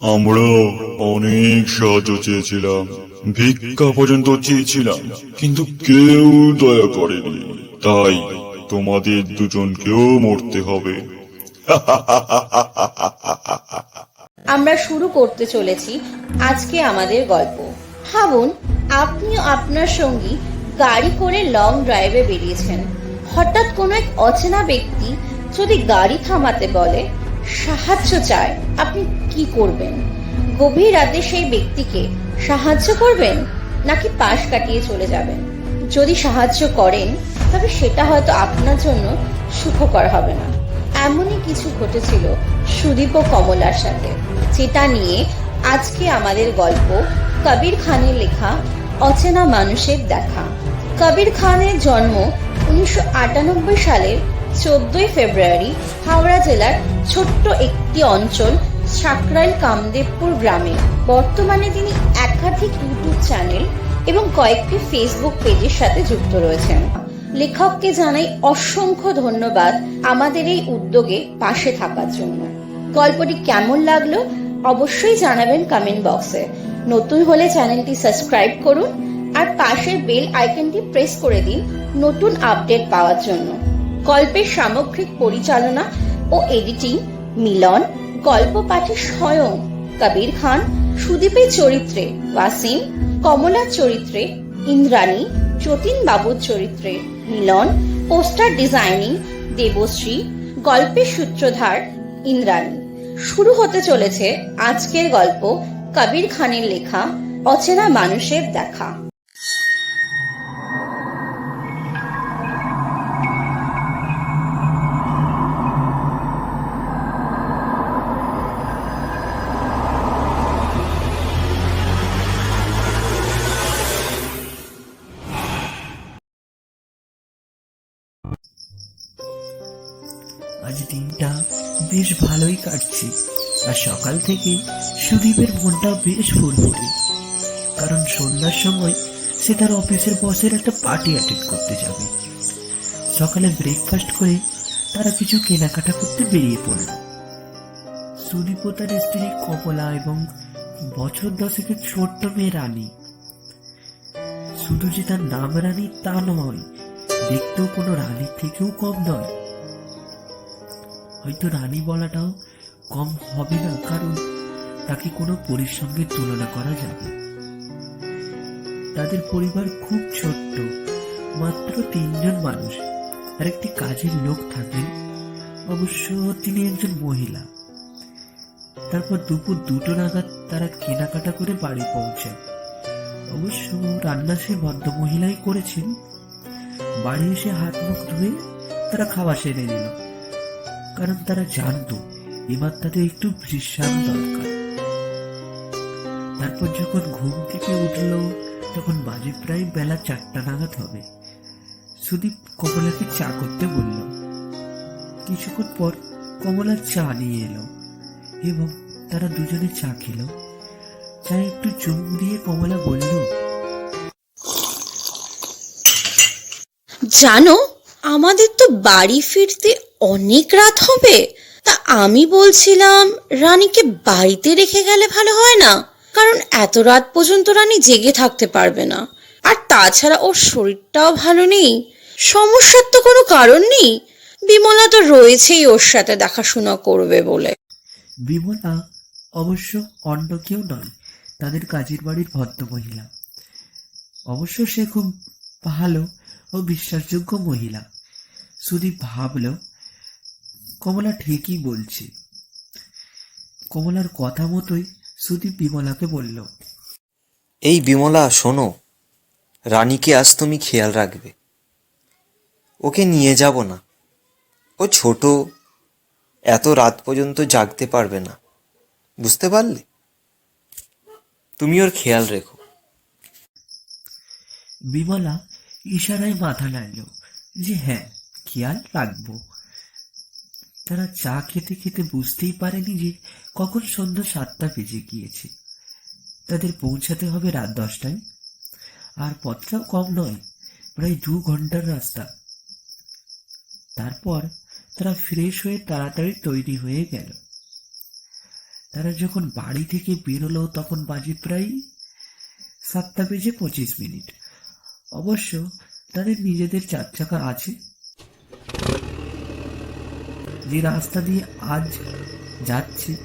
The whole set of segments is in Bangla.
আমরা অনেক সাহায্য চেয়েছিলাম, ভিক্ষা পর্যন্ত চেয়েছিলাম, কিন্তু কেউ দয়া করেনি। তাই তোমাদের দুজনকেও মরতে হবে। আমরা শুরু করতে চলেছি আজকে আমাদের গল্প। ভাবুন, আপনিও আপনার সঙ্গী গাড়ি করে লং ড্রাইভে বেরিয়েছেন। হঠাৎ কোনো এক অচেনা ব্যক্তি যদি গাড়ি থামাতে বলে, সাহায্য চায়। আপনি কি করবেন? গভীর রাতে সেই ব্যক্তিকে সাহায্য করবেন, নাকি পাশ কাটিয়ে চলে যাবেন? যদি সাহায্য করেন, তবে সেটা হয়তো আপনার জন্য সুখকর হবে না। এমনই কিছু ঘটেছিল সুদীপ ও কমলার সাথে, যেটা নিয়ে আজকে আমাদের গল্প কবির খানের লেখা অচেনা মানুষের দেখা। কবির খানের জন্ম উনিশশো আটানব্বই সালের চোদ্দই ফেব্রুয়ারি হাওড়া জেলার ছোট্ট একটি অঞ্চল সাকরাইল কামদেবপুর গ্রামে। বর্তমানে তিনি একাধিক ইউটিউব চ্যানেল এবং কয়েকটি ফেসবুক পেজের সাথে যুক্ত রয়েছেন। লেখককে জানাই অসংখ্য ধন্যবাদ আমাদের এই উদ্যোগে পাশে থাকার জন্য। গল্পটি কেমন লাগল অবশ্যই জানাবেন কমেন্ট বক্সে নতুন হলে চ্যানেলটি সাবস্ক্রাইব করুন আর পাশের বেল আইকনটি প্রেস করে দিন নতুন আপডেট পাওয়ার জন্য। গল্পের সামগ্রিক পরিচালনা ও এডিটিং মিলন গল্প পাঠে স্বয়ং কবির খান, সুদীপের চরিত্রে ওয়াসিম কমলার চরিত্রে ইন্দ্রাণী, যতীন বাবুর চরিত্রে মিলন, পোস্টার ডিজাইনিং দেবশ্রী, গল্পের সূত্রধার ইন্দ্রাণী। শুরু হতে চলেছে আজকের গল্প কবির খানের লেখা, অচেনা মানুষের দেখা। আজ দিনটা বেশ ভালোই কাটছে। আর সকাল থেকে সুদীপের মনটা বেশ ফুরফুরে। কারণ সন্ধ্যার সময় সে তার অফিসের বসের একটা পার্টি অ্যাটেন্ড করতে যাবে। সকালে ব্রেকফাস্ট করে তারা কিছু কেনাকাটা করতে বেরিয়ে পড়ল। সুদীপ ও তার স্ত্রী কমলা এবং বছর দশেকের ছোট্ট মেয়ে রানী। শুধু যে তার নাম রানী তা নয়, দেখতেও কোনো রানীর থেকেও কম নয়। হয়তো রানী বলাটাও কম হবে না, কারণ তাকে কোনো পরীর সঙ্গে তুলনা করা যাবে তাদের পরিবার খুব ছোট্ট, মাত্র তিনজন মানুষ। আর একটি কাজের লোক থাকেন অবশ্য তিনি একজন মহিলা। তারপর দুপুর দুটো নাগাদ তারা কেনাকাটা করে বাড়ি পৌঁছায়। অবশ্য রান্না সে ভদ্র মহিলাই করেছেন। বাড়ি এসে হাত মুখ ধুয়ে তারা খাওয়া সেরে নিল। কারণ তারা জানতো, এবার তাদের একটু বিশ্রাম দরকার। তারপর যখন ঘুম থেকে উঠল, তখন বাজে প্রায় বেলা চারটা নাগাদ হবে। সুদীপ কমলাকে চা করতে বলল। কিছুক্ষণ পর কমলা চা নিয়ে এলো এবং তারা দুজনে চা খেলো। চা একটু চুম দিয়ে কমলা বলল, জানো আমাদের তো বাড়ি ফিরতে অনেক রাত হবে। তা আমি বলছিলাম, রানীকে বাড়িতে রেখে গেলে ভালো হয় না, কারণ এত রাত পর্যন্ত রানী জেগে থাকতে পারবে না। আর তাছাড়া ওর শরীরটাও ভালো নেই। সমস্যার তো কোনো কারণ নেই। বিমলা তো রয়েছেই ওর সাথে দেখাশোনা করবে বলে। বিমলা অবশ্য অন্য কেউ নয়, তাদের কাজের বাড়ির ভদ্র মহিলা অবশ্য সে খুব ভালো ও বিশ্বাসযোগ্য মহিলা। সুদীপ ভাবল কমলা ঠিকই বলছে। কমলার কথা মতোই সুদীপ বিমলাকে বলল এই বিমলা শোনো রানীকে আজ তুমি খেয়াল রাখবে। ওকে নিয়ে যাব না। ও ছোট এত রাত পর্যন্ত জাগতে পারবে না। বুঝতে পারলে? তুমি ওর খেয়াল রেখো। বিমলা ইশারায় মাথা নাড়ল যে হ্যাঁ খেয়াল রাখব তারা চা খেতে খেতে বুঝতেই পারেনি যে কখন সন্ধ্যা সাতটা বেজে গিয়েছে। তাদের পৌঁছাতে হবে রাত দশটায়। আর পথটাও কম নয়, প্রায় দু ঘণ্টার রাস্তা। তারপর তারা ফ্রেশ হয়ে তাড়াতাড়ি তৈরি হয়ে গেল। তারা যখন বাড়ি থেকে বেরোলো তখন বাজে প্রায় সাতটা বেজে পঁচিশ মিনিট। অবশ্য তাদের নিজেদের চার চাকা আছে। যে রাস্তা দিয়ে আজ যাচ্ছে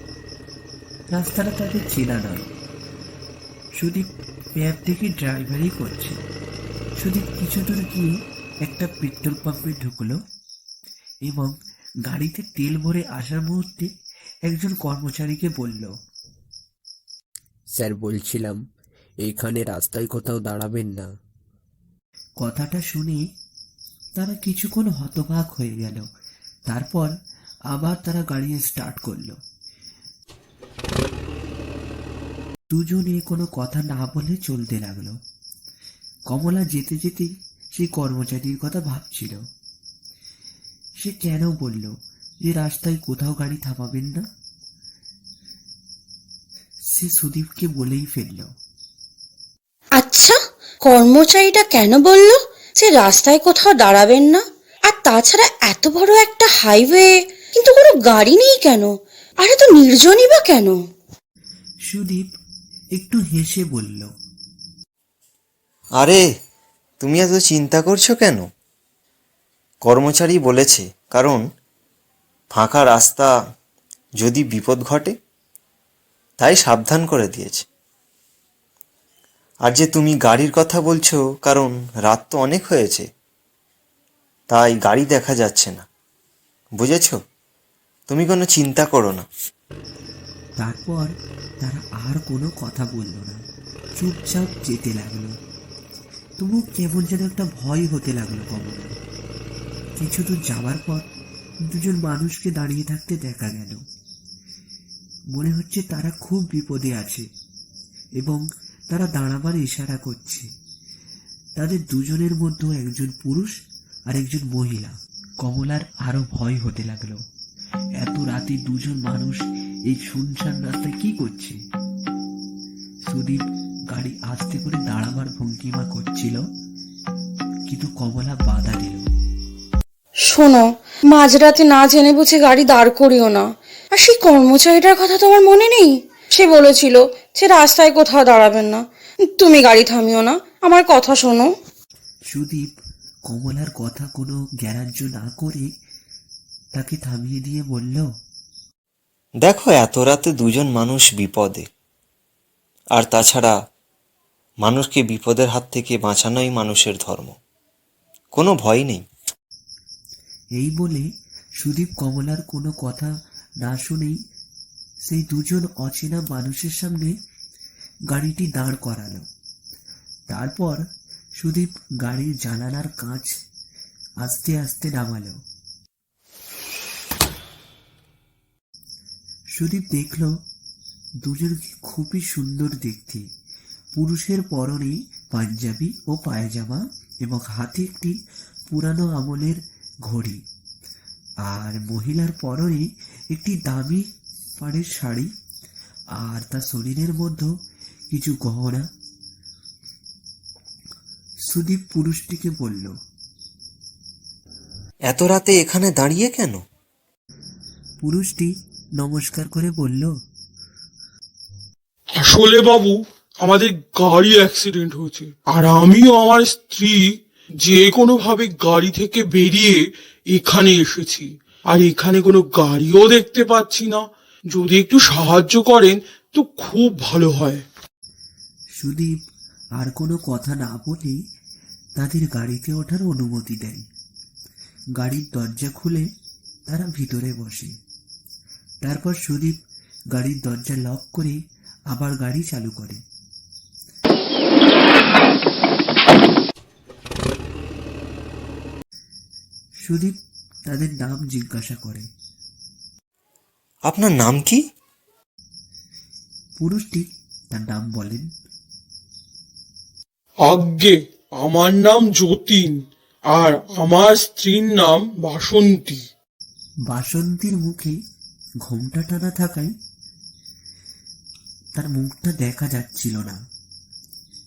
রাস্তাটা তাদের চেনা নয়। সুদীপ ম্যাপ থেকে ড্রাইভারই করছে। সুদীপ কিছু দূর গিয়ে একটা পেট্রোল পাম্পে ঢুকলো এবং গাড়িতে তেল ভরে আসার মুহূর্তে একজন কর্মচারীকে বলল স্যার বলছিলাম এইখানে রাস্তায় কোথাও দাঁড়াবেন না। কথাটা শুনে তারা কিছুক্ষণ হতবাক হয়ে গেল। তারপর আবার তারা গাড়ি স্টার্ট করল। দুজনে কোনো কথা না বলে চলতে লাগল। কমলা যেতে যেতে সেই কর্মচারীর কথা ভাবছিল। সে কেন বলল যে রাস্তায় কোথাও গাড়ি থামাবেন না? সে সুদীপকে বলেই ফেলল। আচ্ছা কর্মচারীটা কেন বলল যে রাস্তায় কোথাও দাঁড়াবেন না? আর তাছাড়া এত বড় একটা হাইওয়ে কিন্তু কোনো গাড়ি নেই কেন? আর এত নির্জনই বা কেন? সুদীপ একটু হেসে বলল আরে তুমি এত চিন্তা করছ কেন? কর্মচারী বলেছে কারণ ফাঁকা রাস্তা যদি বিপদ ঘটে তাই সাবধান করে দিয়েছে। আর যে তুমি গাড়ির কথা বলছো কারণ রাত তো অনেক হয়েছে তাই গাড়ি দেখা যাচ্ছে না। বুঝেছ? তুমি কোনো চিন্তা করো না। তারপর তারা আর কোনো কথা বলল না। চুপচাপ যেতে লাগল। তবু কেমন যেন একটা ভয় হতে লাগল কমলা। কিছু দূর যাওয়ার পর দুজন মানুষকে দাঁড়িয়ে থাকতে দেখা গেল। মনে হচ্ছে তারা খুব বিপদে আছে এবং তারা দাঁড়াবার ইশারা করছে। তাদের দুজনের মধ্যে একজন পুরুষ আর একজন মহিলা। কমলার আরও ভয় হতে লাগল। এত রাতে দুজন মানুষ এই শুনশান রাস্তায় কি করছে? সুদীপ গাড়ি আস্তে করে দাঁড়াবার ভঙ্গিমা করছিল কিন্তু কমলা বাধা দিল। শোনো মাঝরাতে না জেনে বুঝে গাড়ি দাঁড় করিও না। আর সেই কর্মচারীটার কথা তোমার মনে নেই? সে বলেছিল সে রাস্তায় কোথাও দাঁড়াবেন না। তুমি গাড়ি থামিও না আমার কথা শোনো। সুদীপ কমলার কথা কোনো গ্যারাজ্য না করে তাকে থামিয়ে দিয়ে বলল দেখো এত রাতে দুজন মানুষ বিপদে। আর তাছাড়া মানুষকে বিপদের হাত থেকে বাঁচানোই মানুষের ধর্ম। কোনো ভয় নেই। এই বলে সুদীপ কমলার কোনো কথা না শুনেই সেই দুজন অচেনা মানুষের সামনে গাড়িটি দাঁড় করালো। তারপর সুদীপ গাড়ির জানালার কাঁচ আস্তে আস্তে নামালো। সুদীপ দেখল দুজনকে খুবই সুন্দর দেখতে। পুরুষের পরনে পাঞ্জাবি ও পায়জামা এবং হাতে একটি পুরানো আমলের ঘড়ি। আর মহিলার পরনে একটি দামি পাড়ের শাড়ি। আর তার শরীরের মধ্যে কিছু গহনা। সুদীপ পুরুষটিকে বলল এত রাতে এখানে দাঁড়িয়ে কেন? পুরুষটি নমস্কার করে বলল আসলে বাবু আমাদের গাড়ি অ্যাক্সিডেন্ট হয়েছে। আর আমিও আমার স্ত্রী যে কোনো ভাবে গাড়ি থেকে বেরিয়ে এখানে এসেছি। আর এখানে কোনো গাড়িও দেখতে পাচ্ছি না। যদি একটু সাহায্য করেন তো খুব ভালো হয়। সুদীপ আর কোনো কথা না বলে তাদের গাড়িতে ওঠার অনুমতি দেয় গাড়ির দরজা খুলে তারা ভিতরে বসে। তারপর সুদীপ গাড়ির দরজা লক করে আবার গাড়ি চালু করে। সুদীপ তাদের নাম জিজ্ঞাসা করে। আপনার নাম কি? পুরুষটি তার নাম বলেন। আজ্ঞে আমার নাম যতীন আর আমার স্ত্রীর নাম বাসন্তী। বাসন্তীর মুখে ঘোমটা টানা থাকায় তার মুখটা দেখা যাচ্ছিল না।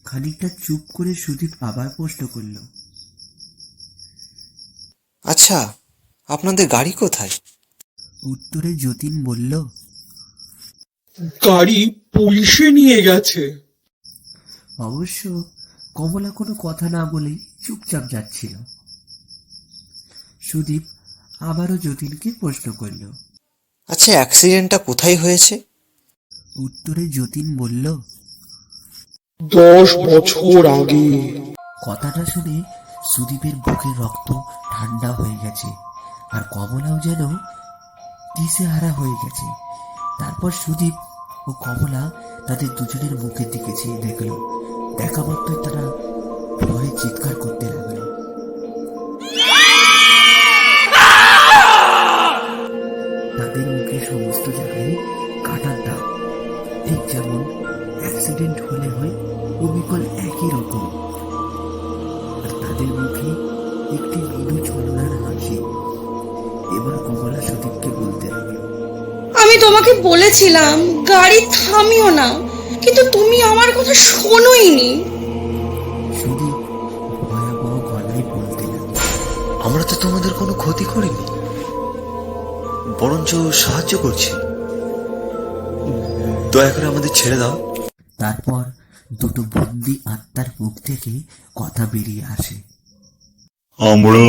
খানিকটা চুপ করে সুদীপ আবার প্রশ্ন করল আচ্ছা আপনাদের গাড়ি কোথায়? উত্তরে যতীন বলল গাড়ি পুলিশে নিয়ে গেছে। অবশ্য কমলা কোনো কথা না বলেই চুপচাপ যাচ্ছিল। সুদীপ আবারও যতীনকে প্রশ্ন করল আচ্ছা অ্যাক্সিডেন্টটা কোথায় হয়েছে? উত্তরে যতীন বলল দশ বছর আগে। কথাটা শুনে সুদীপের বুকের রক্ত ঠান্ডা হয়ে গেছে আর কমলাও যেন দিশেহারা হয়ে গেছে। তারপর সুদীপ ও কমলা তাদের দুজনের মুখের দিকে চেয়ে দেখল। দেখা মাত্রই তারা ভয়ে চিৎকার করতে লাগল। সমস্ত জায়গায় কাটার দাগ। ঠিক যেমন অ্যাক্সিডেন্ট হলে হয় অবিকল একই রকম। আর তাদের মুখে একটি মৃদু ছলনার হাসি। এবার কমলা সুদীপকে বলতে লাগল আমি তোমাকে বলেছিলাম গাড়ি থামিও না কিন্তু তুমি আমার কথা শোনোইনি। সুদীপ ভয়াবহ গলায় বলতে লাগল আমরা তো তোমাদের কোনো ক্ষতি করিনি। বরঞ্চ সাহায্য করছি। দয়া করে আমাদের ছেড়ে দাও। তারপর দুটো বন্দি আত্মার মুখ থেকে কথা বেরিয়ে আসে। আমরা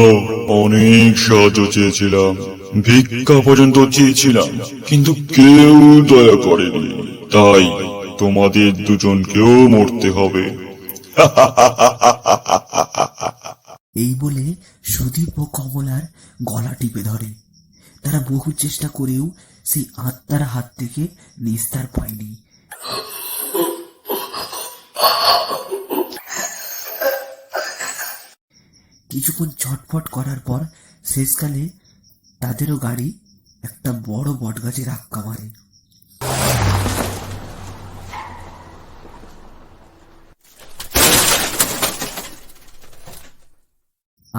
অনেক সাহায্য চেয়েছিলাম ভিক্ষা পর্যন্ত চেয়েছিলাম কিন্তু কেউ দয়া করেনি। তাই তোমাদের দুজনকেও মরতে হবে। এই বলে সুদীপ ও কমলার গলা টিপে ধরে। তারা বহু চেষ্টা করেও সেই আত্মার হাত থেকে নিস্তার পায়নি। কিছুক্ষণ ছটফট করার পর শেষকালে তাদেরও গাড়ি একটা বড় বটগাছে ধাক্কা মারে।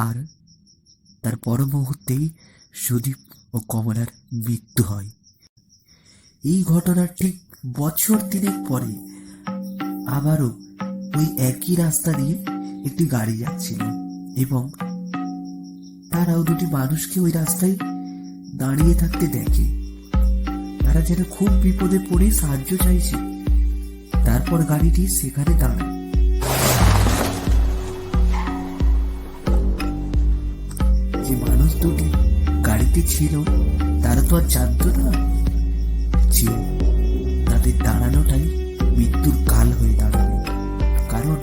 আর তার পর মুহূর্তেই সুদীপ ও কমলার মৃত্যু হয়। এই ঘটনার ঠিক বছর তিনেক পরে আবারও ওই একই রাস্তা দিয়ে একটি গাড়ি যাচ্ছিল এবং তারাও দুটি মানুষকে ওই রাস্তায় দাঁড়িয়ে থাকতে দেখে। তারা যেন খুব বিপদে পড়ে সাহায্য চাইছে। তারপর গাড়িটি সেখানে দাঁড়ায়। যে মানুষ দুটি গাড়িতে ছিল, তারা তো আর জানত না। যে তাদের দাঁড়ানোটাই মৃত্যুর কাল হয়ে দাঁড়ানো কারণ,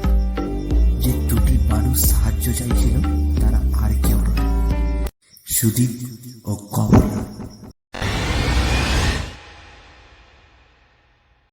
যে দুটি মানুষ সাহায্য চাইছিল, তারা আর কেউ নয়। সুদীপ